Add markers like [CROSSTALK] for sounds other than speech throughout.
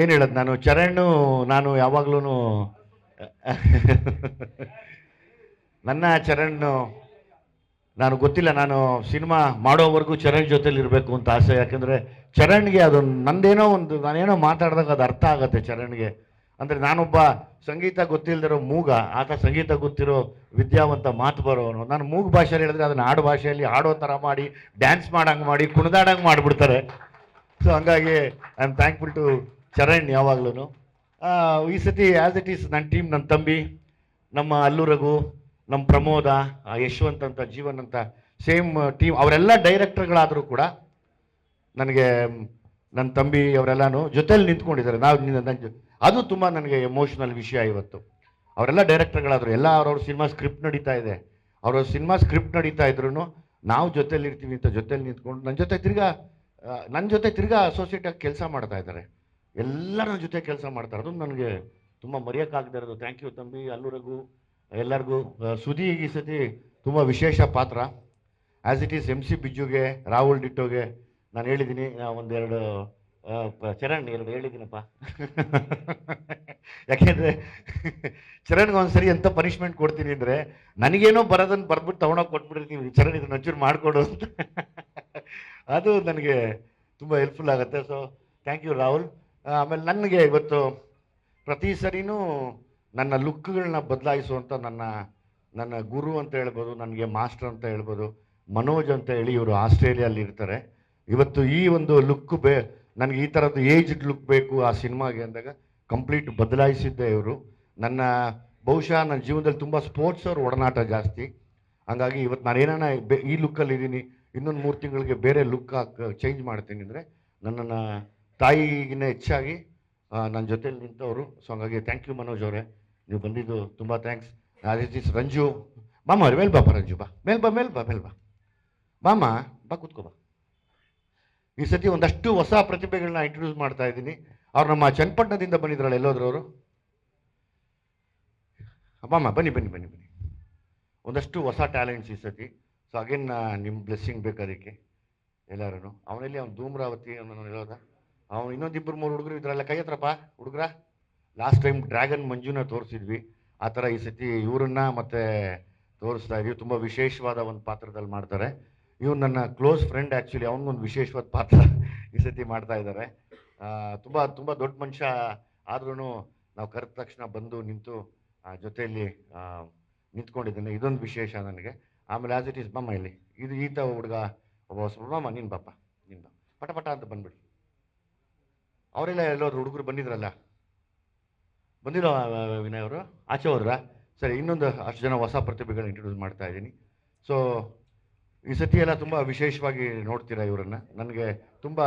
ಏನು ಹೇಳೋದು ನಾನು? ಚರಣ್, ನಾನು ಯಾವಾಗ್ಲೂ ನನ್ನ ಚರಣ್, ನಾನು ಗೊತ್ತಿಲ್ಲ, ನಾನು ಸಿನಿಮಾ ಮಾಡೋವರೆಗೂ ಚರಣ್ ಜೊತೆಲಿ ಇರಬೇಕು ಅಂತ ಆಸೆ. ಯಾಕಂದರೆ ಚರಣ್ಗೆ ಅದು ನಂದೇನೋ ಒಂದು, ನಾನೇನೋ ಮಾತಾಡಿದಾಗ ಅದು ಅರ್ಥ ಆಗುತ್ತೆ ಚರಣ್ಗೆ. ಅಂದರೆ ನಾನೊಬ್ಬ ಸಂಗೀತ ಗೊತ್ತಿಲ್ಲದಿರೋ ಮೂಗ, ಆತ ಸಂಗೀತ ಗೊತ್ತಿರೋ ವಿದ್ಯಾವಂತ ಮಾತು ಬರೋನು ನಾನು ಮೂಗ್ ಭಾಷೆಯಲ್ಲಿ ಹೇಳಿದ್ರೆ ಅದನ್ನ ಆಡು ಭಾಷೆಯಲ್ಲಿ ಆಡೋ ಥರ ಮಾಡಿ, ಡ್ಯಾನ್ಸ್ ಮಾಡಂಗೆ ಮಾಡಿ, ಕುಣಿದಾಡಂಗೆ ಮಾಡಿಬಿಡ್ತಾರೆ. ಸೊ ಹಂಗಾಗಿ I am thankful to Charan ಯಾವಾಗ್ಲೂ ಈ ಸತಿ ಆ್ಯಸ್ ಇಟ್ ಈಸ್ ನನ್ನ ಟೀಮ್ ನನ್ನ ತಂಬಿ, ನಮ್ಮ ಅಲ್ಲು ರಘು ನಮ್ಮ ಪ್ರಮೋದ ಯಶವಂತ್ ಅಂತ, ಜೀವನ್ ಅಂತ ಸೇಮ್ ಟೀಮ್ ಅವರೆಲ್ಲ ಡೈರೆಕ್ಟರ್ಗಳಾದರೂ ಕೂಡ ನನಗೆ ನನ್ನ ತಂಬಿ ಅವರೆಲ್ಲನೂ ಜೊತೆಯಲ್ಲಿ ನಿಂತ್ಕೊಂಡಿದ್ದಾರೆ. ನಾವು ಅದು ತುಂಬ ನನಗೆ ಎಮೋಷನಲ್ ವಿಷಯ ಇವತ್ತು. ಅವರೆಲ್ಲ ಡೈರೆಕ್ಟರ್ಗಳಾದರು ಎಲ್ಲ ಅವ್ರವ್ರ ಸಿನಿಮಾ ಸ್ಕ್ರಿಪ್ಟ್ ನಡೀತಾ ಇದೆ. ಅವ್ರ ಸಿನಿಮಾ ಸ್ಕ್ರಿಪ್ಟ್ ನಡೀತಾ ಇದ್ರು ನಾವು ಜೊತೆಲಿ ಇರ್ತೀವಿ ಅಂತ ಜೊತೆಯಲ್ಲಿ ನಿಂತ್ಕೊಂಡು ನನ್ನ ಜೊತೆ ತಿರ್ಗಾ ನನ್ನ ಜೊತೆ ತಿರ್ಗಾ ಅಸೋಸಿಯೇಟ್ ಆಗಿ ಕೆಲಸ ಮಾಡ್ತಾ ಇದ್ದಾರೆ. ಎಲ್ಲ ನನ್ನ ಜೊತೆ ಕೆಲಸ ಮಾಡ್ತಾರೆ ಅದು ನನಗೆ ತುಂಬ ಮರೆಯೋಕ್ಕಾಗದೇ ಇರೋದು. ಥ್ಯಾಂಕ್ ಯು ತಂಬಿ ಎಲ್ಲರಿಗೂ. ಎಲ್ಲರಿಗೂ ಸುದೀ ಈ ಸತಿ ತುಂಬ ವಿಶೇಷ ಪಾತ್ರ. As it is M C ಬಿಜುಗೆ Rahul ಡಿಟ್ಟೋಗೆ ನಾನು ಹೇಳಿದ್ದೀನಿ ಒಂದೆರಡು ಚರಣ್ ಎರಡು ಹೇಳಿದ್ದೀನಪ್ಪ [LAUGHS] ಯಾಕೆಂದರೆ [LAUGHS] ಚರಣ್ಗೆ ಒಂದ್ಸರಿ ಎಂಥ ಪನಿಷ್ಮೆಂಟ್ ಕೊಡ್ತೀನಿ ಅಂದರೆ ನನಗೇನೋ ಬರೋದನ್ನು ಬರ್ಬಿಟ್ಟು ತೊಗೊಂಡೋಗಿ ಕೊಟ್ಬಿಟ್ಟಿರ್ತೀನಿ ಚರಣ್ ಇದನ್ನ ಒಂಚೂರು ಮಾಡಿಕೊಡು ಅಂತ. [LAUGHS] ಅದು ನನಗೆ ತುಂಬ ಹೆಲ್ಪ್ಫುಲ್ ಆಗುತ್ತೆ. So thank you Rahul. ಆಮೇಲೆ ನನಗೆ ಇವತ್ತು ಪ್ರತಿ ಸರಿನೂ ನನ್ನ ಲುಕ್ಗಳನ್ನ ಬದಲಾಯಿಸುವಂಥ ನನ್ನ ನನ್ನ ಗುರು ಅಂತ ಹೇಳ್ಬೋದು, ನನಗೆ ಮಾಸ್ಟರ್ ಅಂತ ಹೇಳ್ಬೋದು, ಮನೋಜ್ ಅಂತ ಹೇಳಿ ಇವರು ಆಸ್ಟ್ರೇಲಿಯಲ್ಲಿ ಇರ್ತಾರೆ. ಇವತ್ತು ಈ ಒಂದು ಲುಕ್ ಬೇ, ನನಗೆ ಈ ಥರದ್ದು ಏಜ್ಡ್ ಲುಕ್ ಬೇಕು ಆ ಸಿನಿಮಾಗೆ ಅಂದಾಗ ಕಂಪ್ಲೀಟ್ ಬದಲಾಯಿಸಿದ್ದೆ ಇವರು. ನನ್ನ, ಬಹುಶಃ ನನ್ನ ಜೀವನದಲ್ಲಿ ತುಂಬ ಸ್ಪೋರ್ಟ್ಸ್ ಅವ್ರ ಒಡನಾಟ ಜಾಸ್ತಿ. ಹಂಗಾಗಿ ಇವತ್ತು ನಾನು ಏನಾನ ಈ ಲುಕ್ಕಲ್ಲಿ ಇದ್ದೀನಿ, ಇನ್ನೊಂದು ಮೂರು ತಿಂಗಳಿಗೆ ಬೇರೆ ಲುಕ್ ಹಾಕಿ, ಚೇಂಜ್ ಮಾಡ್ತೀನಿ ಅಂದರೆ ನನ್ನನ್ನು ತಾಯಿಗಿನ್ನ ಹೆಚ್ಚಾಗಿ ನನ್ನ ಜೊತೆಲಿ ನಿಂತವರು. ಸೊ ಹಂಗಾಗಿ ಥ್ಯಾಂಕ್ ಯು ಮನೋಜ್ ಅವರೇ. ನೀವು ಬಂದಿದ್ದು ತುಂಬ ಥ್ಯಾಂಕ್ಸ್ ಇಟ್ ಇಸ್ ರಂಜು. ಬಾಮ ಮೇಲ್ ಬಾಪ ರಂಜು, ಬಾ. ಮೇಲ್ ಬಾ ಮೇಲ್ ಬಾ ಮೇಲ್ ಬಾ. ಮಾಮ, ಬಾ, ಕೂತ್ಕೋ, ಬಾ. ಈ ಸತಿ ಒಂದಷ್ಟು ಹೊಸ ಪ್ರತಿಭೆಗಳನ್ನ ಇಂಟ್ರೊಡ್ಯೂಸ್ ಮಾಡ್ತಾ ಇದ್ದೀನಿ. ಅವ್ರು ನಮ್ಮ ಚನ್ನಪಟ್ಟಣದಿಂದ ಬಂದಿದ್ರಲ್ಲ ಎಲ್ಲೋದ್ರು ಅವರು ಮಾಮ, ಬನ್ನಿ ಬನ್ನಿ ಬನ್ನಿ ಬನ್ನಿ. ಒಂದಷ್ಟು ಹೊಸ ಟ್ಯಾಲೆಂಟ್ಸ್ ಈ ಸತಿ. ಸೊ ಅಗೇನ್ ನಿಮ್ಮ ಬ್ಲೆಸ್ಸಿಂಗ್ ಬೇಕು ಅದಕ್ಕೆ ಎಲ್ಲರೂ ಅವನಲ್ಲಿ ಅವ್ನು ಧೂಮ್ರಾವತಿ ಅವನು ಹೇಳೋದ ಅವನು ಇನ್ನೊಂದಿಬ್ಬರು ಮೂರು ಹುಡುಗರು ಇದ್ರಲ್ಲ, ಕೈ ಹತ್ರಪ್ಪ ಹುಡುಗ್ರ? ಲಾಸ್ಟ್ ಟೈಮ್ ಡ್ರ್ಯಾಗನ್ ಮಂಜುನ ತೋರಿಸಿದ್ವಿ. ಆ ಥರ ಈ ಸತಿ ಇವರನ್ನ ಮತ್ತೆ ತೋರಿಸ್ತಾ ಇದೀವಿ. ತುಂಬ ವಿಶೇಷವಾದ ಒಂದು ಪಾತ್ರದಲ್ಲಿ ಮಾಡ್ತಾರೆ. ಇವ್ನು ನನ್ನ ಕ್ಲೋಸ್ ಫ್ರೆಂಡ್ ಆ್ಯಕ್ಚುಲಿ ಅವನಿಗೊಂದು ವಿಶೇಷವಾದ ಪಾತ್ರ ಈ ಸತಿ ಮಾಡ್ತಾ ಇದ್ದಾರೆ. ತುಂಬ ತುಂಬ ದೊಡ್ಡ ಮನುಷ್ಯ ಆದ್ರೂ ನಾವು ಕರೆದ ತಕ್ಷಣ ಬಂದು ನಿಂತು ಆ ಜೊತೆಯಲ್ಲಿ ನಿಂತ್ಕೊಂಡಿದ್ದೇನೆ. ಇದೊಂದು ವಿಶೇಷ ನನಗೆ. ಆಮೇಲೆ ಆಸ್ ಇಟ್ ಈಸ್ ಬಮ್ಮ ಇಲ್ಲಿ ಇದು ಈತ ಹುಡುಗ ಒಬ್ಬ ಹೊಸ ಬಮ್ಮ ನೀನು ಬಾಪ ನಿನ್ನ ಪಟ ಪಟ ಅಂತ ಬಂದ್ಬಿಡಿ. ಅವರೆಲ್ಲ ಎಲ್ಲರೂ ಹುಡುಗರು ಬಂದಿದ್ರಲ್ಲ? ಬಂದಿರೋ ವಿನಯ್ ಅವರು? ಆಚೆ ಹೋದ್ರಾ ಸರಿ ಇನ್ನೊಂದು ಅಷ್ಟು ಜನ ಹೊಸ ಪ್ರತಿಭೆಗಳನ್ನ ಇಂಟ್ರೊಡ್ಯೂಸ್ ಮಾಡ್ತಾ ಇದ್ದೀನಿ. ಸೊ ಈ ಸತಿ ಎಲ್ಲ ತುಂಬ ವಿಶೇಷವಾಗಿ ನೋಡ್ತೀರಾ ಇವರನ್ನು? ನನಗೆ ತುಂಬ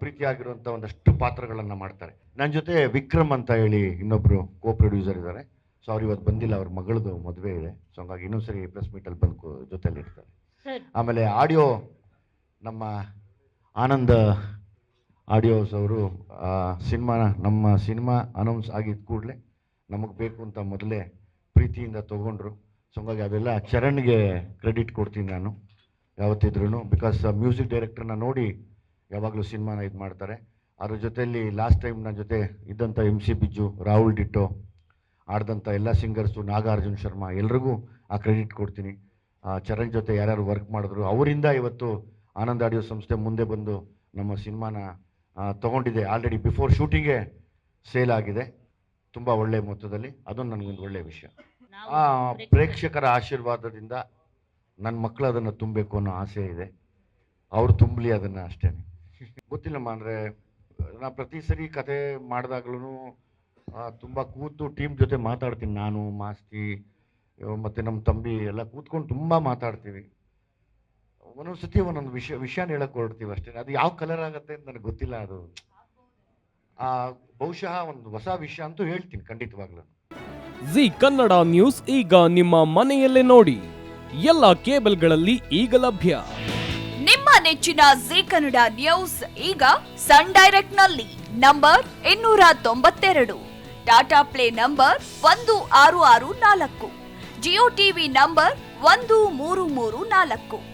ಪ್ರೀತಿಯಾಗಿರುವಂಥ ಒಂದಷ್ಟು ಪಾತ್ರಗಳನ್ನು ಮಾಡ್ತಾರೆ. ನನ್ನ ಜೊತೆ ವಿಕ್ರಮ್ ಅಂತ ಹೇಳಿ ಇನ್ನೊಬ್ಬರು ಕೋ ಪ್ರೊಡ್ಯೂಸರ್ ಇದ್ದಾರೆ ಸೊ ಅವ್ರು ಇವತ್ತು ಬಂದಿಲ್ಲ ಅವ್ರ ಮಗಳದು ಮದುವೆ ಇದೆ. ಸೊ ಹಂಗಾಗಿ ಇನ್ನೊಂದ್ಸರಿ ಪ್ರೆಸ್ ಮೀಟಲ್ಲಿ ಬಂದು ಜೊತೆಯಲ್ಲಿ ಇರ್ತಾರೆ. ಸರ್. ಆಮೇಲೆ ಆಡಿಯೋ ನಮ್ಮ ಆನಂದ್ ಆಡಿಯೋಸ್ ಅವರು ಸಿನಿಮಾನ ನಮ್ಮ ಸಿನಿಮಾ ಅನೌನ್ಸ್ ಆಗಿದ್ದ ಕೂಡಲೇ ನಮಗೆ ಬೇಕು ಅಂತ ಮೊದಲೇ ಪ್ರೀತಿಯಿಂದ ತೊಗೊಂಡ್ರು. ಸೊ ಹಂಗಾಗಿ ಅದೆಲ್ಲ ಚರಣ್ಗೆ ಕ್ರೆಡಿಟ್ ಕೊಡ್ತೀನಿ ನಾನು ಯಾವತ್ತಿದ್ರೂ ಬಿಕಾಸ್ ಮ್ಯೂಸಿಕ್ ಡೈರೆಕ್ಟರ್ನ ನೋಡಿ ಯಾವಾಗಲೂ ಸಿನಿಮಾನ ಇದು ಮಾಡ್ತಾರೆ. ಅದ್ರ ಜೊತೆಯಲ್ಲಿ ಲಾಸ್ಟ್ ಟೈಮ್ ನನ್ನ ಜೊತೆ ಇದ್ದಂಥ ಎಂ ಸಿ ಬಿಜ್ಜು ರಾಹುಲ್ ಡಿಟ್ಟೋ ಆಡ್ದಂಥ ಎಲ್ಲ ಸಿಂಗರ್ಸು ನಾಗಾರ್ಜುನ್ ಶರ್ಮಾ ಎಲ್ರಿಗೂ ಆ ಕ್ರೆಡಿಟ್ ಕೊಡ್ತೀನಿ. ಆ, ಚರಣ್ ಜೊತೆ ಯಾರ್ಯಾರು ವರ್ಕ್ ಮಾಡಿದ್ರು ಅವರಿಂದ ಇವತ್ತು ಆನಂದ್ ಆಡಿಯೋ ಸಂಸ್ಥೆ ಮುಂದೆ ಬಂದು ನಮ್ಮ ಸಿನಿಮಾನ ತೊಗೊಂಡಿದೆ. ಆಲ್ರೆಡಿ ಬಿಫೋರ್ ಶೂಟಿಂಗೇ ಸೇಲ್ ಆಗಿದೆ. ತುಂಬ ಒಳ್ಳೆಯ ಮೊತ್ತದಲ್ಲಿ. ಅದೊಂದು ನನಗೊಂದು ಒಳ್ಳೆಯ ವಿಷಯ. ಆ ಪ್ರೇಕ್ಷಕರ- ಆಶೀರ್ವಾದದಿಂದ ನನ್ನ ಮಕ್ಕಳು ಅದನ್ನು ತುಂಬಬೇಕು ಅನ್ನೋ ಆಸೆ ಇದೆ. ಅವರು ತುಂಬಲಿ ಅದನ್ನು ಅಷ್ಟೇ ಗೊತ್ತಿಲ್ಲಮ್ಮ ಅಂದರೆ ನಾ ಪ್ರತಿ ಸರಿ ಕತೆ ಮಾಡಿದಾಗ್ಲೂ ತುಂಬ ಕೂತು ಟೀಮ್ ಜೊತೆ ಮಾತಾಡ್ತೀನಿ. ನಾನು ಮಾಸ್ತಿ ಮತ್ತೆ ನಮ್ಮ ತಂಬಿ ಎಲ್ಲ ಕೂತ್ಕೊಂಡು ತುಂಬ ಮಾತಾಡ್ತೀವಿ. ಒಂದೊಂದು ಸತಿ ಒಂದೊಂದು ವಿಷಯ ವಿಷಯನ ಹೇಳಕ್ ಹೊರಡ್ತೀವಿ ಅಷ್ಟೇ. ಅದು ಯಾವ ಕಲರ್ ಆಗುತ್ತೆ ಅಂತ ನನಗೆ ಗೊತ್ತಿಲ್ಲ ಅದು. ಆ, ಬಹುಶಃ ಒಂದು ಹೊಸ ವಿಷಯ ಅಂತೂ ಹೇಳ್ತೀನಿ ಖಂಡಿತವಾಗ್ಲೂ. ಜಿ ಕನ್ನಡ ನ್ಯೂಸ್ ಈಗ ನಿಮ್ಮ ಮನೆಯಲ್ಲೇ ನೋಡಿ. ಎಲ್ಲ ಕೇಬಲ್ಗಳಲ್ಲಿ ಈಗ ಲಭ್ಯ. ನಿಮ್ಮ ನೆಚ್ಚಿನ ಜಿ ಕನ್ನಡ ನ್ಯೂಸ್ ಈಗ ಸನ್ ಡೈರೆಕ್ಟ್ನಲ್ಲಿ ನಂಬರ್ ಇನ್ನೂರ ತೊಂಬತ್ತೆರಡು. ಟಾಟಾ ಪ್ಲೇ ನಂಬರ್ ಒಂದು ಆರು ಆರು ನಾಲ್ಕು. ಜಿಯೋ ಟಿವಿ ನಂಬರ್ ಒಂದು ಮೂರು ಮೂರು ನಾಲ್ಕು.